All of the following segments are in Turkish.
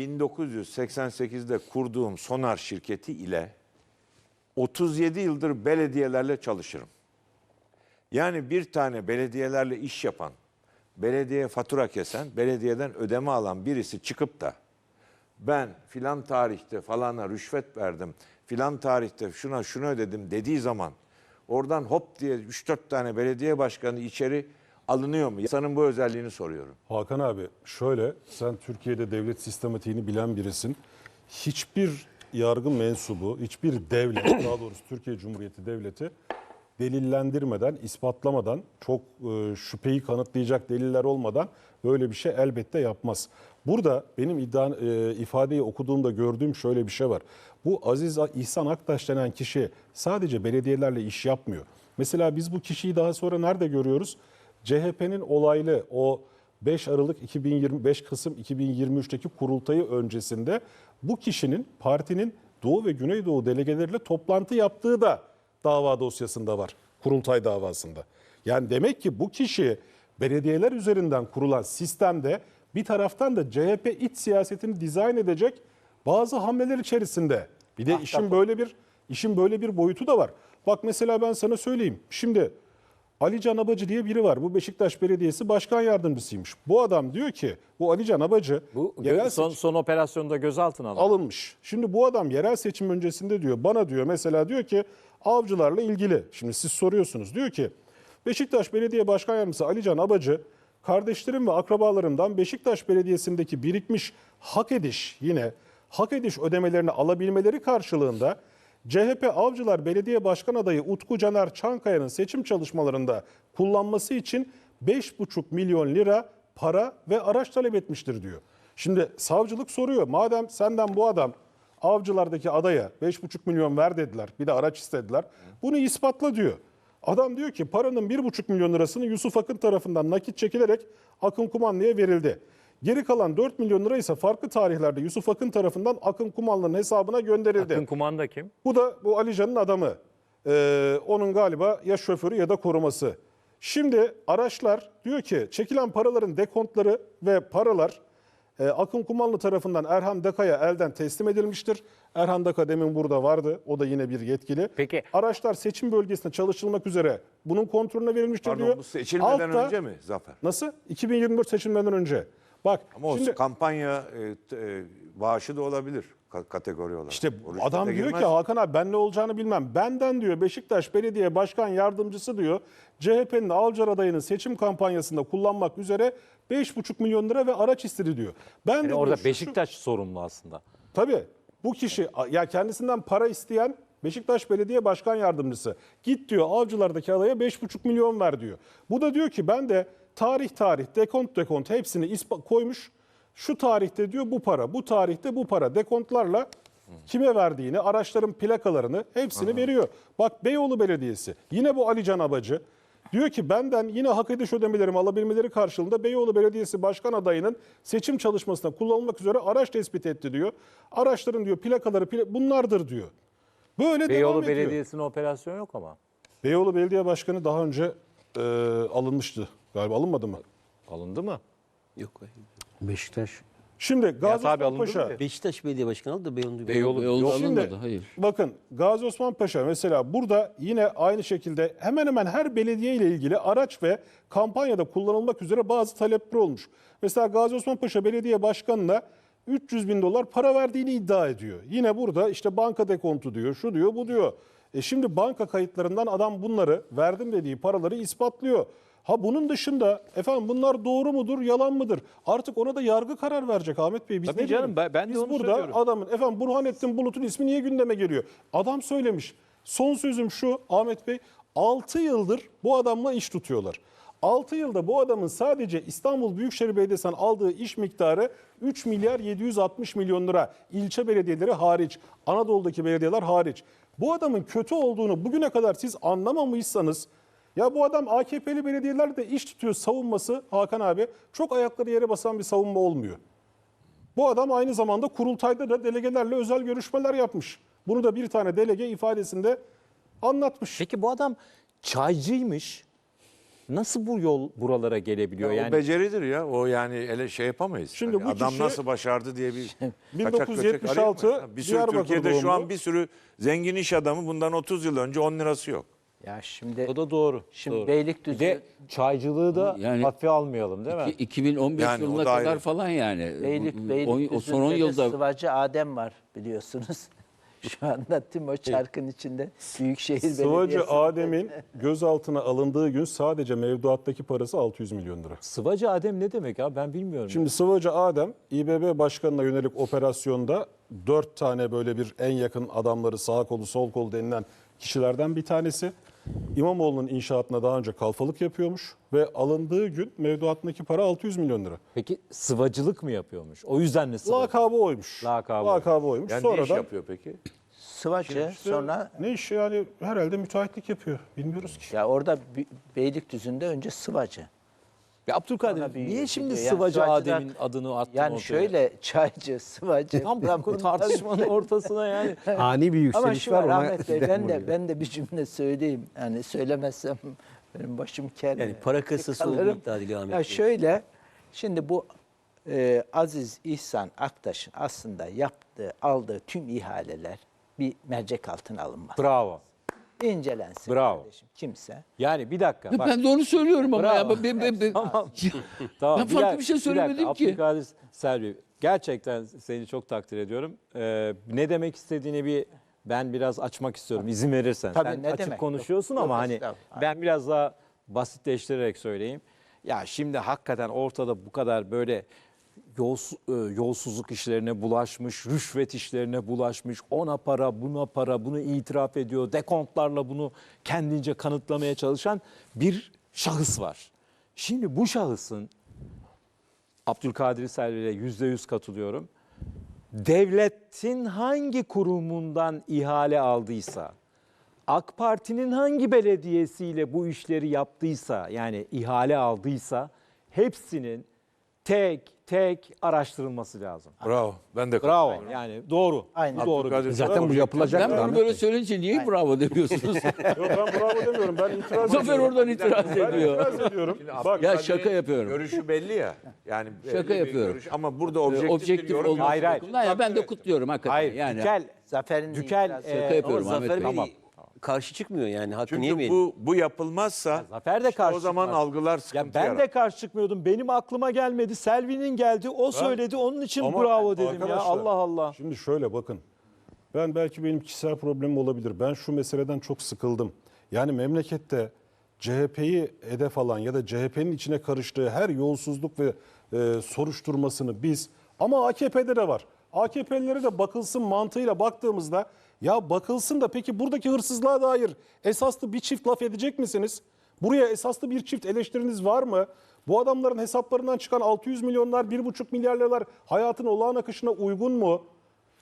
1988'de kurduğum Sonar şirketi ile 37 yıldır belediyelerle çalışırım. Yani bir tane belediyelerle iş yapan, belediye fatura kesen, belediyeden ödeme alan birisi çıkıp da ben filan tarihte falana rüşvet verdim, filan tarihte şuna şunu ödedim dediği zaman oradan hop diye 3-4 tane belediye başkanı içeri alınıyor mu? Yasanın bu özelliğini soruyorum. Hakan abi şöyle sen Türkiye'de devlet sistematiğini bilen birisin. Hiçbir yargı mensubu, hiçbir devlet, daha doğrusu Türkiye Cumhuriyeti Devleti delillendirmeden, ispatlamadan, çok e, şüpheyi kanıtlayacak deliller olmadan böyle bir şey elbette yapmaz. Burada benim iddia, e, ifadeyi okuduğumda gördüğüm şöyle bir şey var. Bu Aziz İhsan Aktaş denen kişi sadece belediyelerle iş yapmıyor. Mesela biz bu kişiyi daha sonra nerede görüyoruz? CHP'nin olaylı o 5 Aralık 2025 Kasım 2023'teki kurultayı öncesinde bu kişinin partinin Doğu ve Güneydoğu delegeleriyle toplantı yaptığı da dava dosyasında var. Kurultay davasında. Yani demek ki bu kişi belediyeler üzerinden kurulan sistemde bir taraftan da CHP iç siyasetini dizayn edecek bazı hamleler içerisinde. Bir de işin böyle bir işin böyle bir boyutu da var. Bak mesela ben sana söyleyeyim. Şimdi Ali Can Abacı diye biri var. Bu Beşiktaş Belediyesi Başkan Yardımcısıymış. Bu adam diyor ki bu Ali Can Abacı Bu yerel son, son operasyonda gözaltına alındı. alınmış. Şimdi bu adam yerel seçim öncesinde diyor bana diyor mesela diyor ki avcılarla ilgili. Şimdi siz soruyorsunuz diyor ki Beşiktaş Belediye Başkan Yardımcısı Ali Can Abacı kardeşlerim ve akrabalarımdan Beşiktaş Belediyesi'ndeki birikmiş hak ediş yine hak ediş ödemelerini alabilmeleri karşılığında CHP Avcılar Belediye Başkan adayı Utku Caner Çankaya'nın seçim çalışmalarında kullanması için 5,5 milyon lira para ve araç talep etmiştir diyor. Şimdi savcılık soruyor madem senden bu adam avcılardaki adaya 5,5 milyon ver dediler bir de araç istediler bunu ispatla diyor. Adam diyor ki paranın 1,5 milyon lirasını Yusuf Akın tarafından nakit çekilerek Akın Kumanlı'ya verildi. Geri kalan 4 milyon lira ise farklı tarihlerde Yusuf Akın tarafından Akın Kumanlı'nın hesabına gönderildi. Akın kumanda kim? Bu da bu Ali Can'ın adamı. Ee, onun galiba ya şoförü ya da koruması. Şimdi araçlar diyor ki çekilen paraların dekontları ve paralar e, Akın Kumanlı tarafından Erhan Daka'ya elden teslim edilmiştir. Erhan Daka demin burada vardı. O da yine bir yetkili. Peki. Araçlar seçim bölgesinde çalışılmak üzere bunun kontrolüne verilmiştir diyor. Pardon bu seçilmeden Altta- önce mi Zafer? Nasıl? 2024 seçimlerinden önce. Bak Ama o şimdi kampanya e, t- e, bağışı da olabilir ka- kategori olarak. İşte O rüşvete adam diyor girmez. ki Hakan abi ben ne olacağını bilmem. Benden diyor Beşiktaş Belediye Başkan Yardımcısı diyor CHP'nin Avcar adayının seçim kampanyasında kullanmak üzere 5,5 milyon lira ve araç istedi diyor. Ben de Yani diyor, orada şu- şu- Beşiktaş sorumlu aslında. Tabii bu kişi ya kendisinden para isteyen Beşiktaş Belediye Başkan Yardımcısı git diyor avcılardaki adaya 5,5 milyon ver diyor. Bu da diyor ki ben de tarih tarih dekont dekont hepsini koymuş. Şu tarihte diyor bu para, bu tarihte bu para dekontlarla kime verdiğini, araçların plakalarını hepsini veriyor. Bak Beyoğlu Belediyesi yine bu Ali Can Abacı Diyor ki benden yine hak ediş ödemelerimi alabilmeleri karşılığında Beyoğlu Belediyesi Başkan adayının seçim çalışmasında kullanılmak üzere araç tespit etti diyor. Araçların diyor plakaları pla- bunlardır diyor. Böyle Beyoğlu devam ediyor. Belediyesi'nin operasyon yok ama. Beyoğlu Belediye Başkanı daha önce e, alınmıştı. Galiba alınmadı mı? Alındı mı? Yok hayır. Beşiktaş. Şimdi Gazi abi Osman alındı Paşa. mı? Beşiktaş Belediye Başkanı aldı da Beyoğlu. Beyoğlu- Beyoğlu Yok. alınmadı. Şimdi Hayır. bakın Gazi Osman Paşa mesela burada yine aynı şekilde hemen hemen her belediye ile ilgili araç ve kampanyada kullanılmak üzere bazı talepler olmuş. Mesela Gazi Osman Paşa Belediye Başkanı'na 300 bin dolar para verdiğini iddia ediyor. Yine burada işte banka dekontu diyor, şu diyor, bu diyor. E şimdi banka kayıtlarından adam bunları verdim dediği paraları ispatlıyor. Ha bunun dışında efendim bunlar doğru mudur, yalan mıdır? Artık ona da yargı karar verecek Ahmet Bey. Biz Tabii ne canım, ben- ben de Biz onu burada söylüyorum. adamın efendim Burhanettin Bulut'un ismi niye gündeme geliyor? Adam söylemiş. Son sözüm şu Ahmet Bey 6 yıldır bu adamla iş tutuyorlar. 6 yılda bu adamın sadece İstanbul Büyükşehir Belediyesi'nden aldığı iş miktarı 3 milyar 760 milyon lira. İlçe belediyeleri hariç, Anadolu'daki belediyeler hariç. Bu adamın kötü olduğunu bugüne kadar siz anlamamışsanız ya bu adam AKP'li belediyelerde iş tutuyor savunması Hakan abi çok ayakları yere basan bir savunma olmuyor. Bu adam aynı zamanda kurultayda da delegelerle özel görüşmeler yapmış. Bunu da bir tane delege ifadesinde anlatmış. Peki bu adam çaycıymış. Nasıl bu yol buralara gelebiliyor? Ya yani O beceridir ya. O yani ele şey yapamayız. Şimdi Hani bu adam kişi- nasıl başardı diye bir kaçak göçek 1976 arayayım mı? Bir sürü Türkiye'de şu doğumlu. an bir sürü zengin iş adamı bundan 30 yıl önce 10 lirası yok. Ya şimdi o da doğru. Şimdi doğru. Beylikdüzü- Bir de çaycılığı da Yani- hafife almayalım değil mi? İki- 2015 Yani o yılına da kadar ayrı. falan yani. Beylik, O- Beylikdüzü'nde o son 10 de yılda Sıvacı Adem var biliyorsunuz. Şu anda Timo Çark'ın içinde Büyükşehir Sıvacı Belediyesi. Adem'in gözaltına alındığı gün sadece mevduattaki parası 600 milyon lira. Sıvacı Adem ne demek ya ben bilmiyorum. Şimdi Sıvacı Adem İBB Başkanı'na yönelik operasyonda dört tane böyle bir en yakın adamları sağ kolu sol kolu denilen kişilerden bir tanesi. İmamoğlu'nun inşaatına daha önce kalfalık yapıyormuş ve alındığı gün mevduatındaki para 600 milyon lira. Peki sıvacılık mı yapıyormuş? O yüzden mi sıvacı? Lakabı oymuş. Lakabı. Lakabı oymuş. Yani ne iş Sonradan yapıyor peki? Sıvacı sonra ne iş yani herhalde müteahhitlik yapıyor. Bilmiyoruz ki. ya orada Bi- Beylikdüzü'nde önce Sıvacı. Ya Abdülkadir bir- niye şimdi yani sıvacı sıvacıdan- Adem'in adını attın Yani ortaya? şöyle çaycı, sıvacı. Tam bu tartışmanın ortasına yani. Ani bir Ama yükseliş şu var. var ona Ahmet Bey ben de ben de bir cümle söyleyeyim. Yani söylemezsem benim başım kel. Yani para kasası olduğu kalırım. iddia ediliyor Ahmet Ya Bey. şöyle şimdi bu e, Aziz İhsan Aktaş'ın aslında yaptığı, aldığı tüm ihaleler bir mercek altına alınmalı. Bravo. İncelensin Bravo. kardeşim kimse. Yani bir dakika. Bak, ben de onu söylüyorum ama Bravo. ya. Ben, ben, ben, Tamam. Ya, Tamam, Ben farklı bir şey dakika, söylemedim ki. Abdülkadir Selvi, gerçekten seni çok takdir ediyorum. Ee, ne demek istediğini bir ben biraz açmak istiyorum izin verirsen. Tabii, Sen ne açık demek? konuşuyorsun Yok, ama yok, hani estağfurullah. ben biraz daha basitleştirerek söyleyeyim. Ya şimdi hakikaten ortada bu kadar böyle e, yolsuzluk işlerine bulaşmış, rüşvet işlerine bulaşmış, ona para, buna para, bunu itiraf ediyor, dekontlarla bunu kendince kanıtlamaya çalışan bir şahıs var. Şimdi bu şahısın Abdülkadir Selvi'ye yüzde yüz katılıyorum. Devletin hangi kurumundan ihale aldıysa, AK Parti'nin hangi belediyesiyle bu işleri yaptıysa, yani ihale aldıysa hepsinin tek tek araştırılması lazım. Bravo. Ben de Bravo. Yani doğru. Aynen. Bu doğru. Abdülkadir Zaten bu yapılacak ben bunu Ahmet böyle Bey. söyleyince niye bravo demiyorsunuz? Yok ben bravo demiyorum. Ben itiraz Zafer ediyorum. oradan itiraz Ben ediyor. itiraz ediyorum. Bak Ya şaka yapıyorum. Görüşü belli ya. Yani belli Şaka bir yapıyorum. görüş ama burada objektif, Objektif bir yorum olması. Hayır, hayır. bakımından ya ben de kutluyorum hakikaten. Hayır. yani. Dükel, Zafer'in Dükel itirazı- e, Şaka yapıyorum Ama Ahmet Zafer. Bey Tamam. Karşı çıkmıyor yani. Hakkını Çünkü yemeyelim. bu bu yapılmazsa Zafer de işte karşı o zaman çıkmaz. algılar Ya sıkıntı ben yarar. de karşı çıkmıyordum. Benim aklıma gelmedi. Selvi'nin geldi. O söyledi. Onun için Ama bravo dedim ya. Allah Allah. Şimdi şöyle bakın. Ben belki benim kişisel problemim olabilir. Ben şu meseleden çok sıkıldım. Yani memlekette CHP'yi hedef alan ya da CHP'nin içine karıştığı her yolsuzluk ve e, soruşturmasını biz ama AKP'de de var. AKP'lilere de bakılsın mantığıyla baktığımızda ya bakılsın da peki buradaki hırsızlığa dair esaslı bir çift laf edecek misiniz? Buraya esaslı bir çift eleştiriniz var mı? Bu adamların hesaplarından çıkan 600 milyonlar, 1,5 milyar liralar hayatın olağan akışına uygun mu?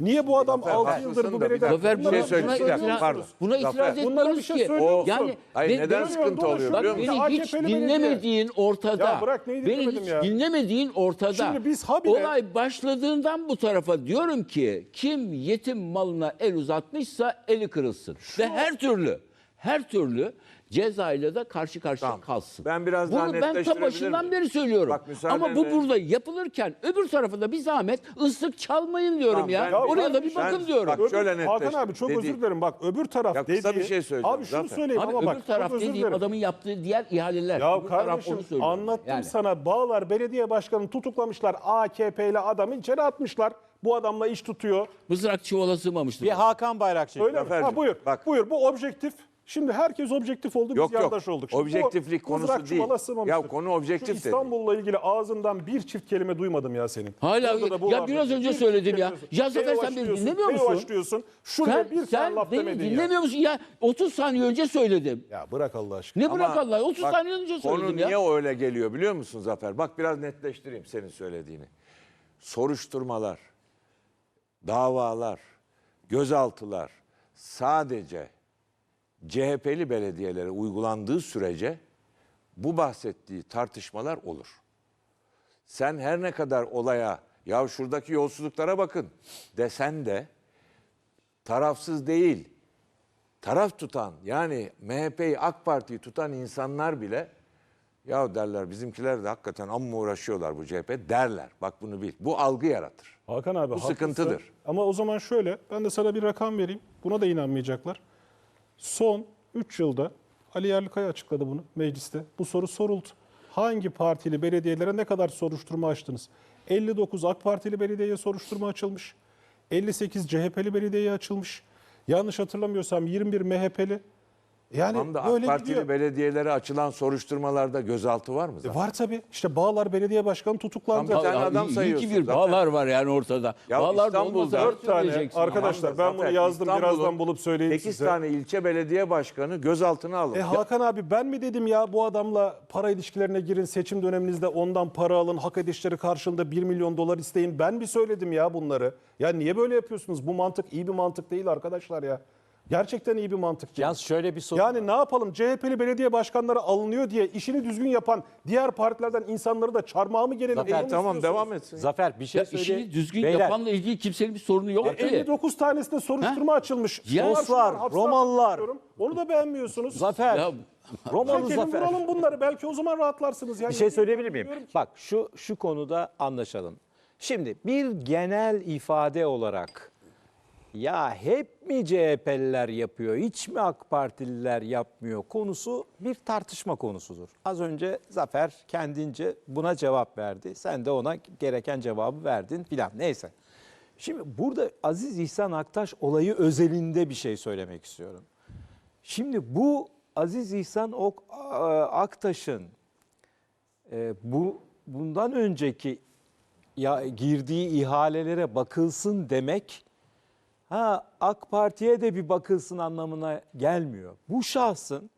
Niye bu adam Zafer, 6 haklısın yıldır bu belediyede... dakika, Zafer bir buna, şey itiraz, pardon. buna itiraz bunlara bir etmiyoruz şey ki. söylüyorsun. Yani Hayır, ben- neden sıkıntı oluyor Bak biliyor musun? beni hiç AKP'li belediye. dinlemediğin ortada. Ya bırak neyi beni dinlemedim hiç ya? dinlemediğin ortada. Şimdi biz habire- Olay başladığından bu tarafa diyorum ki kim yetim malına el uzatmışsa eli kırılsın. Ve her türlü her türlü cezayla da karşı karşıya Tamam. kalsın. Ben biraz daha Bunu ben ta netleştirebilir başından miyim? beri söylüyorum. Bak, müsaadenle- Ama bu burada yapılırken öbür tarafında bir zahmet ıslık çalmayın diyorum Tamam, ya. ben- Oraya da bir ben- bakın diyorum. bak, Öbür- şöyle netleştir. Hakan abi çok Dedi- özür dilerim. Bak öbür taraf Ya kısa dediği... bir şey söyleyeceğim Abi şunu zaten. söyleyeyim Abi ama öbür bak taraf çok özür dediğim dilerim. adamın yaptığı diğer ihaleler. Ya öbür taraf kardeşim onu söylüyor. anlattım Yani. sana Bağlar Belediye Başkanı'nı tutuklamışlar. AKP'li adamı içeri atmışlar. Bu adamla iş tutuyor. Mızrak çuvala sığmamıştır. Bir Hakan Bayrakçı. Öyle mi? Zaferciğim, Ha, buyur. bak. Buyur bu objektif. Şimdi herkes objektif oldu biz Yok yok. yandaş olduk. Şimdi Objektiflik konusu değil. Ya konu objektif Şu dedi. İstanbul'la ilgili ağzından bir çift kelime duymadım ya senin. Hala- ya var. biraz önce söyledim ya. Ya Zafer, sen beni diyorsun, dinlemiyor musun? Teoş diyorsun. Şuraya Sen, bir sen laf beni demedin ya. dinlemiyor musun? Ya 30 saniye önce söyledim. Ya bırak Allah aşkına. Ne bırak Allah? 30 bak, saniye önce Konu söyledim ya. niye öyle geliyor biliyor musun Zafer? Bak biraz netleştireyim senin söylediğini. Soruşturmalar, davalar, gözaltılar sadece CHP'li belediyelere uygulandığı sürece bu bahsettiği tartışmalar olur. Sen her ne kadar olaya ya şuradaki yolsuzluklara bakın desen de tarafsız değil, taraf tutan yani MHP'yi AK Parti'yi tutan insanlar bile Ya derler bizimkiler de hakikaten amma uğraşıyorlar bu CHP derler. Bak bunu bil. Bu algı yaratır. Hakan abi Bu haklısın. sıkıntıdır. Ama o zaman şöyle ben de sana bir rakam vereyim. Buna da inanmayacaklar. Son 3 yılda Ali Yerlikaya açıkladı bunu mecliste. Bu soru soruldu. Hangi partili belediyelere ne kadar soruşturma açtınız? 59 AK Partili belediyeye soruşturma açılmış. 58 CHP'li belediyeye açılmış. Yanlış hatırlamıyorsam 21 MHP'li. Yani Tam da AK böyle Partili gidiyor. belediyelere açılan soruşturmalarda gözaltı var mı E zaten? Var tabii. İşte Bağlar Belediye Başkanı tutuklandı. Tam bir tane Ya, adam iyi sayıyorsun ki bir zaten. bağlar var yani ortada. Ya bağlar da İstanbul'da olmasa dört tane arkadaşlar ben bunu Zaten yazdım İstanbul'un birazdan bulup söyleyeyim 8 size. tane ilçe belediye başkanı gözaltına alındı. E Hakan abi ben mi dedim ya bu adamla para ilişkilerine girin seçim döneminizde ondan para alın hak edişleri karşılığında 1 milyon dolar isteyin. Ben mi söyledim ya bunları? Ya niye böyle yapıyorsunuz? Bu mantık iyi bir mantık değil arkadaşlar ya. Gerçekten iyi bir mantık değil. Yalnız şöyle bir soru Yani ne yapalım CHP'li belediye başkanları alınıyor diye işini düzgün yapan diğer partilerden insanları da çarmıha mı gelelim? Zafer, tamam devam etsin. Zafer bir şey Ya söyle. işini düzgün Beyler, yapanla ilgili kimsenin bir sorunu yok ki. 59 tanesinde soruşturma açılmış. Onlar şunlar Ruslar, diyorum. Onu da beğenmiyorsunuz. Zafer. Ya- Romalı Çekelim Zafer. vuralım bunları belki o zaman rahatlarsınız. Yani Bir şey söyleyebilir miyim? Bak şu şu konuda anlaşalım. Şimdi bir genel ifade olarak ya hep mi CHP'liler yapıyor, hiç mi AK Partililer yapmıyor konusu bir tartışma konusudur. Az önce Zafer kendince buna cevap verdi. Sen de ona gereken cevabı verdin filan. Neyse. Şimdi burada Aziz İhsan Aktaş olayı özelinde bir şey söylemek istiyorum. Şimdi bu Aziz İhsan Ok- Aktaş'ın e, bu bundan önceki ya girdiği ihalelere bakılsın demek ha AK Parti'ye de bir bakılsın anlamına gelmiyor. Bu şahsın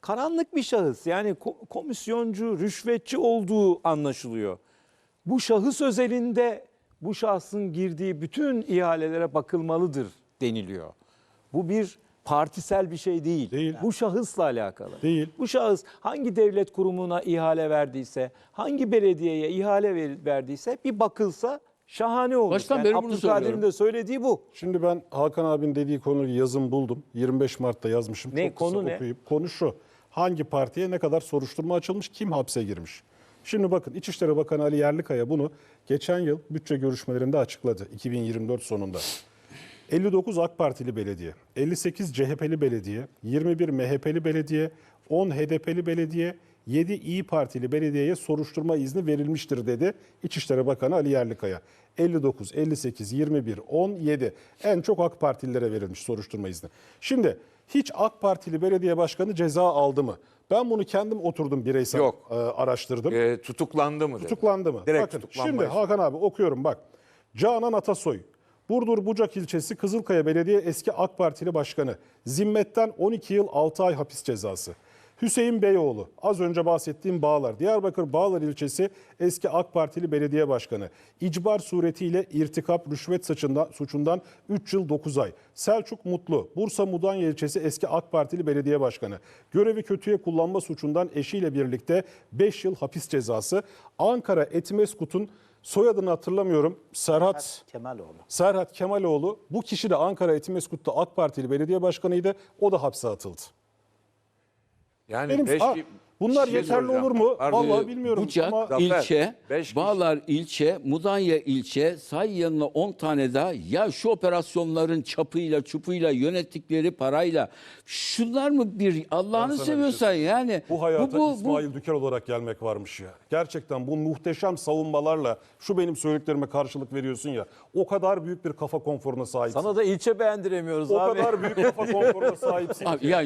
karanlık bir şahıs yani ko- komisyoncu, rüşvetçi olduğu anlaşılıyor. Bu şahıs özelinde bu şahsın girdiği bütün ihalelere bakılmalıdır deniliyor. Bu bir partisel bir şey değil. Değil. Bu şahısla alakalı. Değil. Bu şahıs hangi devlet kurumuna ihale verdiyse, hangi belediyeye ihale ver- verdiyse bir bakılsa şahane olur. Başkan, ben bunu Abdülkadir'in söylüyorum. de söylediği bu. Şimdi ben Hakan abinin dediği konuyu yazım buldum. 25 Mart'ta yazmışım. Ne, Çok kısa konu ne? okuyup. Konu şu. Hangi partiye ne kadar soruşturma açılmış, kim hapse girmiş? Şimdi bakın İçişleri Bakanı Ali Yerlikaya bunu geçen yıl bütçe görüşmelerinde açıkladı 2024 sonunda. 59 AK Partili belediye, 58 CHP'li belediye, 21 MHP'li belediye, 10 HDP'li belediye, 7 İyi Partili belediyeye soruşturma izni verilmiştir dedi İçişleri Bakanı Ali Yerlikaya. 59, 58, 21, 10, 7 en çok AK Partililere verilmiş soruşturma izni. Şimdi hiç AK Partili belediye başkanı ceza aldı mı? Ben bunu kendim oturdum bireysel Yok. e, araştırdım. E, tutuklandı mı? dedi. Tutuklandı mı? Direkt Bakın şimdi. Hakan abi okuyorum bak. Canan Atasoy, Burdur Bucak ilçesi Kızılkaya Belediye eski AK Partili başkanı. Zimmetten 12 yıl 6 ay hapis cezası. Hüseyin Beyoğlu, az önce bahsettiğim Bağlar, Diyarbakır Bağlar ilçesi eski AK Partili belediye başkanı. İcbar suretiyle irtikap rüşvet suçundan, suçundan 3 yıl 9 ay. Selçuk Mutlu, Bursa Mudanya ilçesi eski AK Partili belediye başkanı. Görevi kötüye kullanma suçundan eşiyle birlikte 5 yıl hapis cezası. Ankara Etimeskut'un soyadını hatırlamıyorum. Serhat Kemaloğlu. Serhat Kemaloğlu bu kişi de Ankara Etimeskut'ta AK Partili belediye başkanıydı. O da hapse atıldı. Yani Benim beş- Aa, bunlar şey yeterli soracağım. olur mu? Pardon. Vallahi bilmiyorum Bucak ama Zafer, ilçe, beş kişi. Bağlar ilçe, Mudanya ilçe, say yanına 10 tane daha. Ya şu operasyonların çapıyla, çupuyla, yönettikleri parayla şunlar mı bir Allah'ını şey seviyorsan yani. bu hayata bu, bu, İsmail Dükel olarak gelmek varmış ya. Gerçekten bu muhteşem savunmalarla şu benim söylediklerime karşılık veriyorsun ya. O kadar büyük bir kafa konforuna sahipsin. Sana da ilçe beğendiremiyoruz o abi. kadar büyük kafa konforuna sahipsin. Abi ki. ya